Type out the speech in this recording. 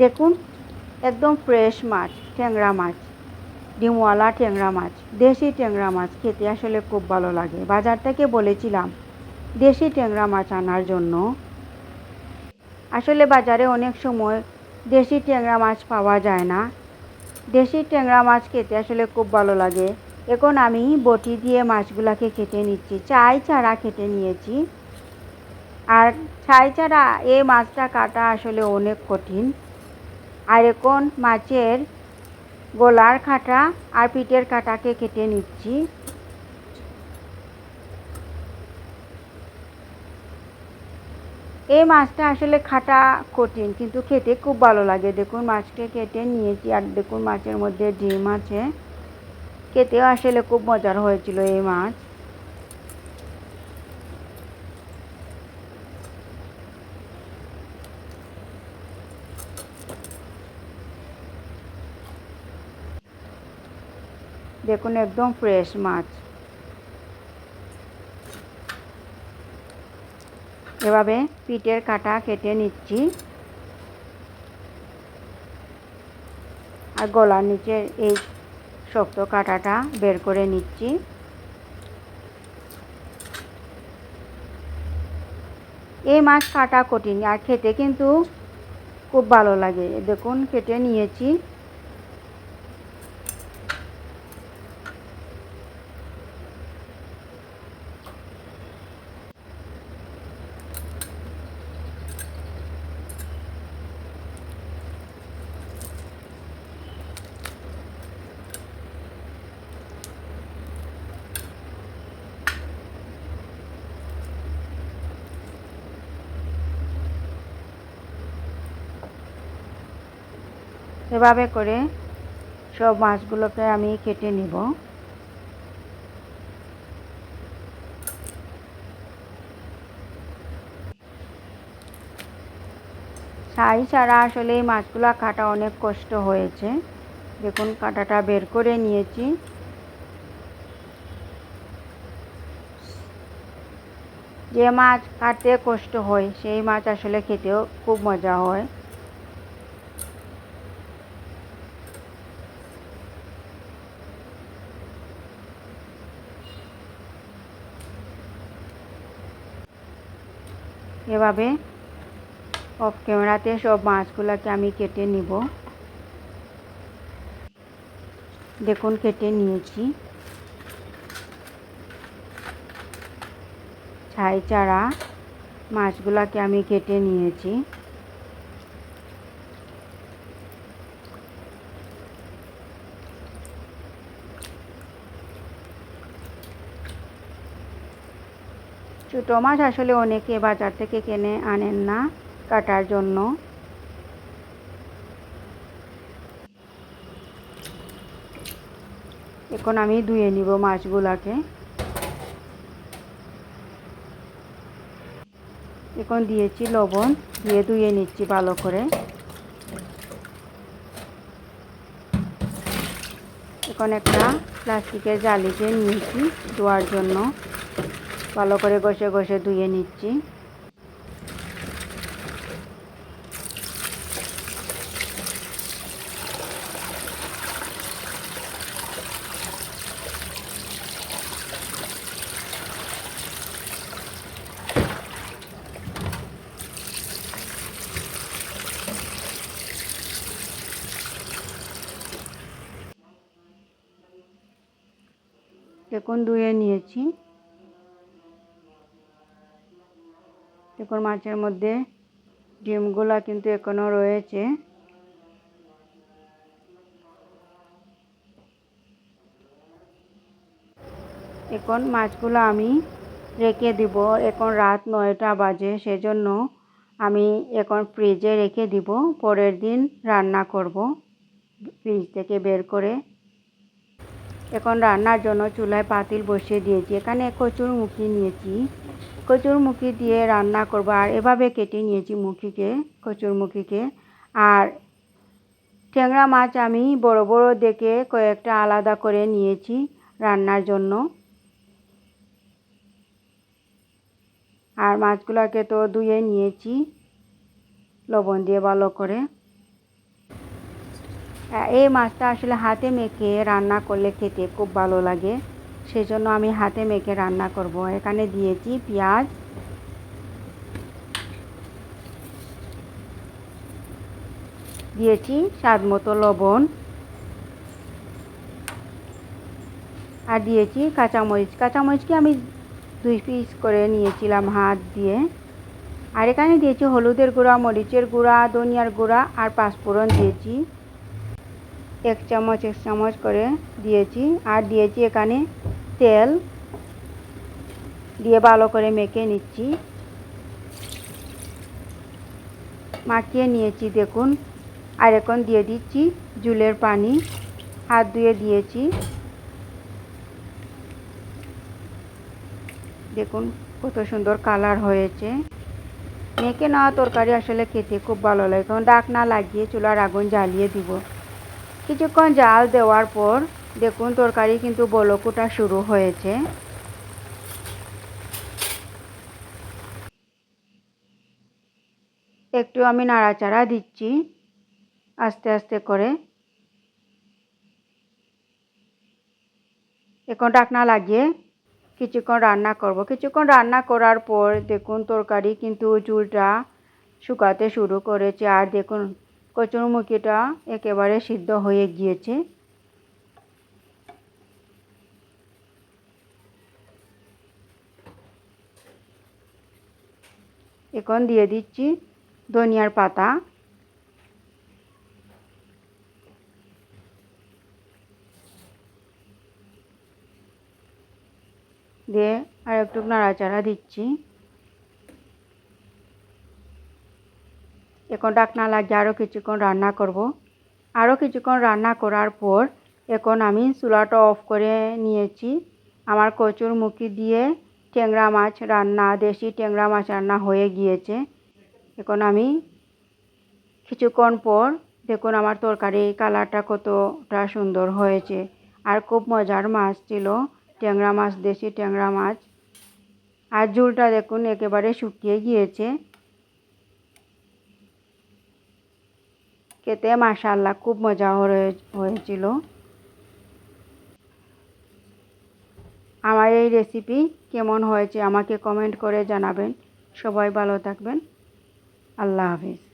দেখুন, একদম ফ্রেশ মাছ, ট্যাংরা মাছ, ডিমওয়ালা ট্যাংরা মাছ, দেশি ট্যাংরা মাছ খেতে আসলে খুব ভালো লাগে। বাজার থেকে বলেছিলাম, দেশি ট্যাংরা মাছ আনার জন্য। আসলে বাজারে অনেক সময় দেশি ট্যাংরা মাছ পাওয়া যায় না। দেশি ট্যাংরা মাছ খেতে আসলে খুব ভালো লাগে। এখন আমি বটি দিয়ে মাছগুলাকে কেটে নিচ্ছি চাই চারা কেটে নিয়েছি। আর ছাই চারা এই মাছটা কাটা আসলে অনেক কঠিন। আর এখন মাছের গলার কাটা আর পিঠের কাটাকে কেটে নিচ্ছি। এই মাছটা আসলে খাটা কঠিন, কিন্তু খেতে খুব ভালো লাগে। দেখুন, মাছকে কেটে নিয়েছি আর দেখুন, মাছের মধ্যে ডিম আছে। খেতেও আসলে খুব মজার হয়েছিল এই মাছ। দেখুন, একদম ফ্রেশ মাছ। এভাবে পিঠের কাটা কেটে নিচ্ছি। আর গলার নিচে এই শক্ত কাটাটা বের করে নিচ্ছি। এই মাছ কাটা কঠিন, আর খেতে কিন্তু খুব ভালো লাগে। দেখুন, কেটে নিয়েছি। এভাবে করে সব মাছগুলোকে আমি কেটে নিব। ছাই ছাড়া আসলে এই মাছগুলো কাটা অনেক কষ্ট হয়েছে। দেখুন, কাটাটা বের করে নিয়েছি। যে মাছ কাটতে কষ্ট হয়, সেই মাছ আসলে খেতেও খুব মজা হয়। এভাবে অফ ক্যামেরাতে সব মাছগুলোকে আমি কেটে নিব। দেখুন, কেটে নিয়েছি। ছাই চারা মাছগুলোকে আমি কেটে নিয়েছি। ছোটো মাছ আসলে অনেকে বাজার থেকে কিনে আনেন না কাটার জন্য। এখন আমি ধুয়ে নিব মাছগুলাকে। এখন দিয়েছি লবণ, দিয়ে ধুয়ে নিচ্ছি ভালো করে। এখন একটা প্লাস্টিকের জালিতে নিয়েছি ধোয়ার জন্য। ভালো করে ঘষে ঘষে ধুয়ে নিচ্ছি। দেখুন ধুয়ে নিয়েছি। দেখুন মাছের মধ্যে ডিমগুলা কিন্তু এখনও রয়েছে। এখন মাছগুলো আমি রেখে দিব। এখন রাত নয়টা বাজে, সেজন্য আমি এখন ফ্রিজে রেখে দিব। পরের দিন রান্না করব ফ্রিজ থেকে বের করে। এখন রান্নার জন্য চুলায় পাতিল বসিয়ে দিয়েছি। এখানে কচুর মুখি নিয়েছি। কচুর মুখি দিয়ে রান্না করব, আর এভাবে কেটে নিয়েছি মুখিকে কচুর মুখিকে আর ট্যাংরা মাছ আমি বড় বড় দেখে কয়েকটা আলাদা করে নিয়েছি রান্নার জন্য। আর মাছগুলোকে তো ধুয়ে নিয়েছি, লবণ দিয়ে ভালো করে। এই মাছটা আসলে হাতে মেখে রান্না করলে খেতে খুব ভালো লাগে। সেজন্য আমি হাতে মেখে রান্না করব। এখানে দিয়েছি পেঁয়াজ। দিয়েছি স্বাদ মতো লবণ। আর দিয়েছি কাঁচামরিচ। কাঁচামরিচকে আমি দুই পিস করে নিয়েছিলাম হাত দিয়ে। আর এখানে দিয়েছি হলুদের গুঁড়া, মরিচের গুঁড়া, ধনিয়ার গুঁড়া আর পাঁচফোড়ন দিয়েছি। এক চামচ এক চামচ করে দিয়েছি। আর দিয়েছি এখানে তেল দিয়ে ভালো করে মেখে নিচ্ছি। মাখিয়ে নিয়েছি, দেখুন। আর এখন দিয়ে দিচ্ছি জুলের পানি। হাত ধুয়ে দিয়েছি। দেখুন কত সুন্দর কালার হয়েছে। মেখে নেওয়া তরকারি আসলে খেতে খুব ভালো লাগে, কারণ ডাক না লাগিয়ে চুলার আগুন জ্বালিয়ে দিব। কিছুক্ষণ জাল দেওয়ার পর দেখুন, তরকারি কিন্তু বলকুটা শুরু হয়েছে। একটু আমি নাড়াচাড়া দিচ্ছি, আস্তে আস্তে করে। এখন ঢাকনা লাগিয়ে কিছুক্ষণ রান্না করব। কিছুক্ষণ রান্না করার পর দেখুন, তরকারি কিন্তু চুলটা শুকাতে শুরু করেছে। আর দেখুন, কচুরমুখিটা একেবারে সিদ্ধ হয়ে গিয়েছে। এখন দিয়ে দিচ্ছি ধনিয়ার পাতা। দিয়ে আর একটু নাড়াচাড়া দিচ্ছি। এখন ডাকনা লাগিয়ে আরও কিছুক্ষণ রান্না করব। আরও কিছুক্ষণ রান্না করার পর এখন আমি চুলাটা অফ করে নিয়েছি। আমার কচুর মুখি দিয়ে ট্যাংরা মাছ রান্না, দেশি ট্যাংরা মাছ রান্না হয়ে গিয়েছে। এখন আমি কিছুক্ষণ পর দেখুন আমার তরকারি কালারটা কতটা সুন্দর হয়েছে। আর খুব মজার মাছ ছিল ট্যাংরা মাছ, দেশি ট্যাংরা মাছ। আর ঝুলটা দেখুন একেবারে শুকিয়ে গিয়েছে। খেতে মাশাল্লাহ খুব মজা হয়েছিল। আমার এই রেসিপি কেমন হয়েছে আমাকে কমেন্ট করে জানাবেন। সবাই ভালো থাকবেন। আল্লাহ হাফিজ।